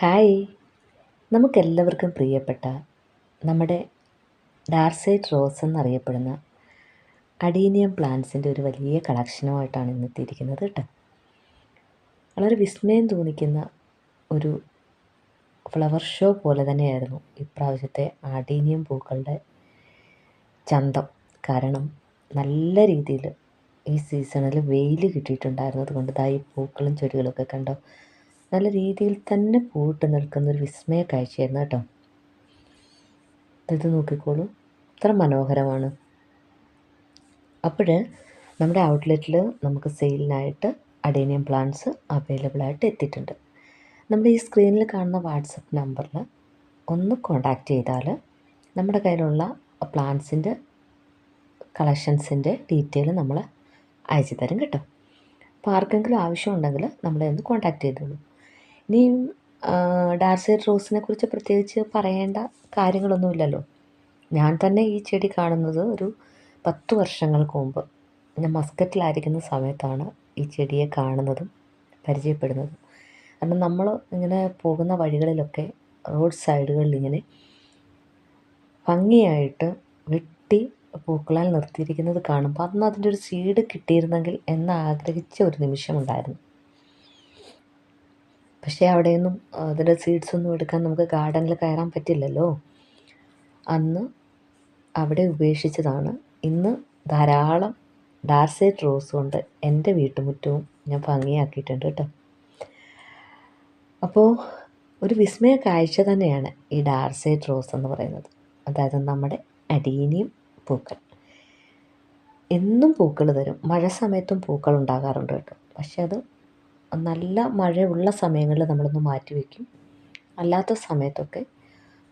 Hi. നമുക്കെല്ലാവർക്കും പ്രിയപ്പെട്ട നമ്മുടെ ഡാർസൈറ്റ് റോസ് എന്നറിയപ്പെടുന്ന അഡീനിയം പ്ലാന്റ്സിന്റെ ഒരു വലിയ കളക്ഷനുമായിട്ടാണ് ഇന്ന് എത്തിയിരിക്കുന്നത് കേട്ടോ വളരെ വിസ്മയം തോന്നിക്കുന്ന ഒരു ഫ്ലവർ ഷോ പോലെ തന്നെയായിരുന്നു ഇപ്രാവശ്യത്തെ അഡീനിയം പൂക്കളുടെ ചന്തം. കാരണം നല്ല രീതിയിൽ ഈ സീസണിൽ വെയിൽ കിട്ടിയിട്ടുണ്ടായിരുന്നത് കൊണ്ട് പൂക്കളും ചെടികളൊക്കെ കണ്ടോ നല്ല രീതിയിൽ തന്നെ പൂവിട്ട് നിൽക്കുന്ന ഒരു വിസ്മയ കാഴ്ചയായിരുന്നു കേട്ടോ. ഇത് നോക്കിക്കോളൂ. ഇത്ര മനോഹരമാണ്. അപ്പോൾ നമ്മുടെ ഔട്ട്ലെറ്റിൽ നമുക്ക് സെയിലിനായിട്ട് അഡേനിയം പ്ലാന്റ്സ് അവൈലബിൾ ആയിട്ട് എത്തിയിട്ടുണ്ട്. നമ്മുടെ ഈ സ്ക്രീനിൽ കാണുന്ന വാട്സപ്പ് നമ്പറിൽ ഒന്ന് കോണ്ടാക്റ്റ് ചെയ്താൽ നമ്മുടെ കയ്യിലുള്ള പ്ലാന്റ്സിന്റെ കളക്ഷൻസിന്റെ ഡീറ്റെയിൽ നമ്മൾ അയച്ചു തരും കേട്ടോ. അപ്പോൾ ആർക്കെങ്കിലും ആവശ്യമുണ്ടെങ്കിൽ നമ്മളെ ഒന്ന് കോണ്ടാക്ട് ചെയ്തോളൂ. ഇനിയും ഡാർസൈഡ് റോസിനെ കുറിച്ച് പ്രത്യേകിച്ച് പറയേണ്ട കാര്യങ്ങളൊന്നുമില്ലല്ലോ. ഞാൻ തന്നെ ഈ ചെടി കാണുന്നത് ഒരു പത്ത് വർഷങ്ങൾക്ക് മുമ്പ്. ഞാൻ മസ്കറ്റിലായിരിക്കുന്ന സമയത്താണ് ഈ ചെടിയെ കാണുന്നതും പരിചയപ്പെടുന്നതും. കാരണം നമ്മൾ ഇങ്ങനെ പോകുന്ന വഴികളിലൊക്കെ റോഡ് സൈഡുകളിൽ ഇങ്ങനെ ഭംഗിയായിട്ട് വെട്ടി പൂക്കളാൽ നിർത്തിയിരിക്കുന്നത് കാണുമ്പോൾ അന്ന് അതിന്റെ ഒരു സീഡ് കിട്ടിയിരുന്നെങ്കിൽ എന്ന് ആഗ്രഹിച്ച ഒരു നിമിഷമുണ്ടായിരുന്നു പക്ഷേ അവിടെയൊന്നും അതിന്റെ സീഡ്സ് ഒന്നും എടുക്കാൻ നമുക്ക് ഗാർഡനിൽ കയറാൻ പറ്റില്ലല്ലോ. അന്ന് അവിടെ ഉപേക്ഷിച്ചതാണ്. ഇന്ന് ധാരാളം ഡാർസൈറ്റ് റോസ് കൊണ്ട് എന്റെ വീട്ടുമുറ്റവും ഞാൻ ഭംഗിയാക്കിയിട്ടുണ്ട് കേട്ടോ. അപ്പോൾ ഒരു വിസ്മയ കാഴ്ച തന്നെയാണ് ഈ ഡാർസൈറ്റ് റോസ് എന്ന് പറയുന്നത്. അതായത് നമ്മുടെ അടീനിയം പൂക്കൾ. എന്നും പൂക്കൾ തരും. മഴ സമയത്തും പൂക്കൾ ഉണ്ടാകാറുണ്ട് കേട്ടോ. പക്ഷെ അത് നല്ല മഴയുള്ള സമയങ്ങളിൽ നമ്മളൊന്ന് മാറ്റി വയ്ക്കും. അല്ലാത്ത സമയത്തൊക്കെ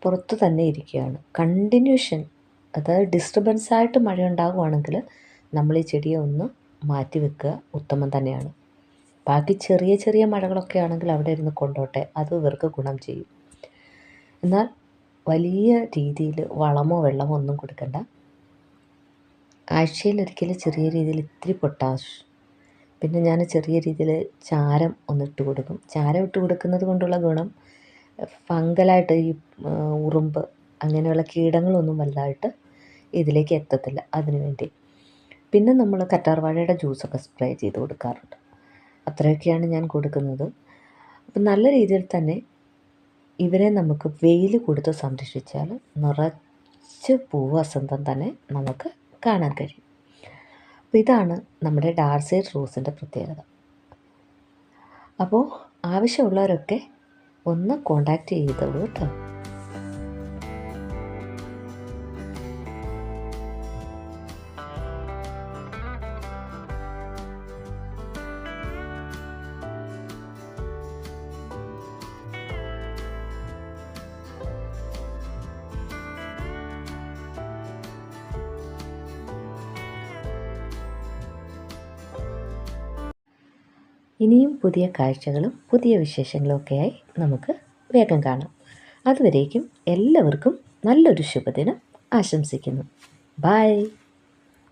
പുറത്ത് തന്നെ ഇരിക്കുകയാണ്. കണ്ടിന്യൂഷൻ അതായത് ഡിസ്റ്റർബൻസ് ആയിട്ട് മഴ ഉണ്ടാകുവാണെങ്കിൽ നമ്മൾ ഈ ചെടിയെ ഒന്ന് മാറ്റി വെക്കുക. ഉത്തമം തന്നെയാണ്. ബാക്കി ചെറിയ ചെറിയ മഴകളൊക്കെ ആണെങ്കിൽ അവിടെ ഇരുന്ന് കൊണ്ടോട്ടെ. അത് ഇവർക്ക് ഗുണം ചെയ്യും. എന്നാൽ വലിയ രീതിയിൽ വളമോ വെള്ളമോ ഒന്നും കൊടുക്കണ്ട. ആഴ്ചയിലൊരിക്കൽ ചെറിയ രീതിയിൽ ഇത്തിരി പൊട്ടാഷ് പിന്നെ ഞാൻ ചെറിയ രീതിയിൽ ചാരം ഒന്ന് ഇട്ട് കൊടുക്കും. ചാരം ഇട്ട് കൊടുക്കുന്നത് കൊണ്ടുള്ള ഗുണം ഫംഗലായിട്ട് ഈ ഉറുമ്പ് അങ്ങനെയുള്ള കീടങ്ങളൊന്നും വലുതായിട്ട് ഇതിലേക്ക് എത്തത്തില്ല അതിന് വേണ്ടി. പിന്നെ നമ്മൾ കറ്റാർവാഴയുടെ ജ്യൂസൊക്കെ സ്പ്രേ ചെയ്ത് കൊടുക്കാറുണ്ട്. അത്രയൊക്കെയാണ് ഞാൻ കൊടുക്കുന്നത്. അപ്പം നല്ല രീതിയിൽ തന്നെ ഇവരെ നമുക്ക് വെയിൽ കൊടുത്ത് സംരക്ഷിച്ചാൽ നിറച്ച് പൂവസന്തം തന്നെ നമുക്ക് കാണാൻ കഴിയും. അപ്പോൾ ഇതാണ് നമ്മുടെ ഡാർസൈഡ് റോസിന്റെ പ്രത്യേകത. അപ്പോൾ ആവശ്യമുള്ളവരൊക്കെ ഒന്ന് കോണ്ടാക്റ്റ് ചെയ്തോളൂ കേട്ടോ. ഇനിയും പുതിയ കാഴ്ചകളും പുതിയ വിശേഷങ്ങളും ഒക്കെയായി നമുക്ക് വേഗം കാണാം. അതുവരേക്കും എല്ലാവർക്കും നല്ലൊരു ശുഭദിനം ആശംസിക്കുന്നു. ബായ്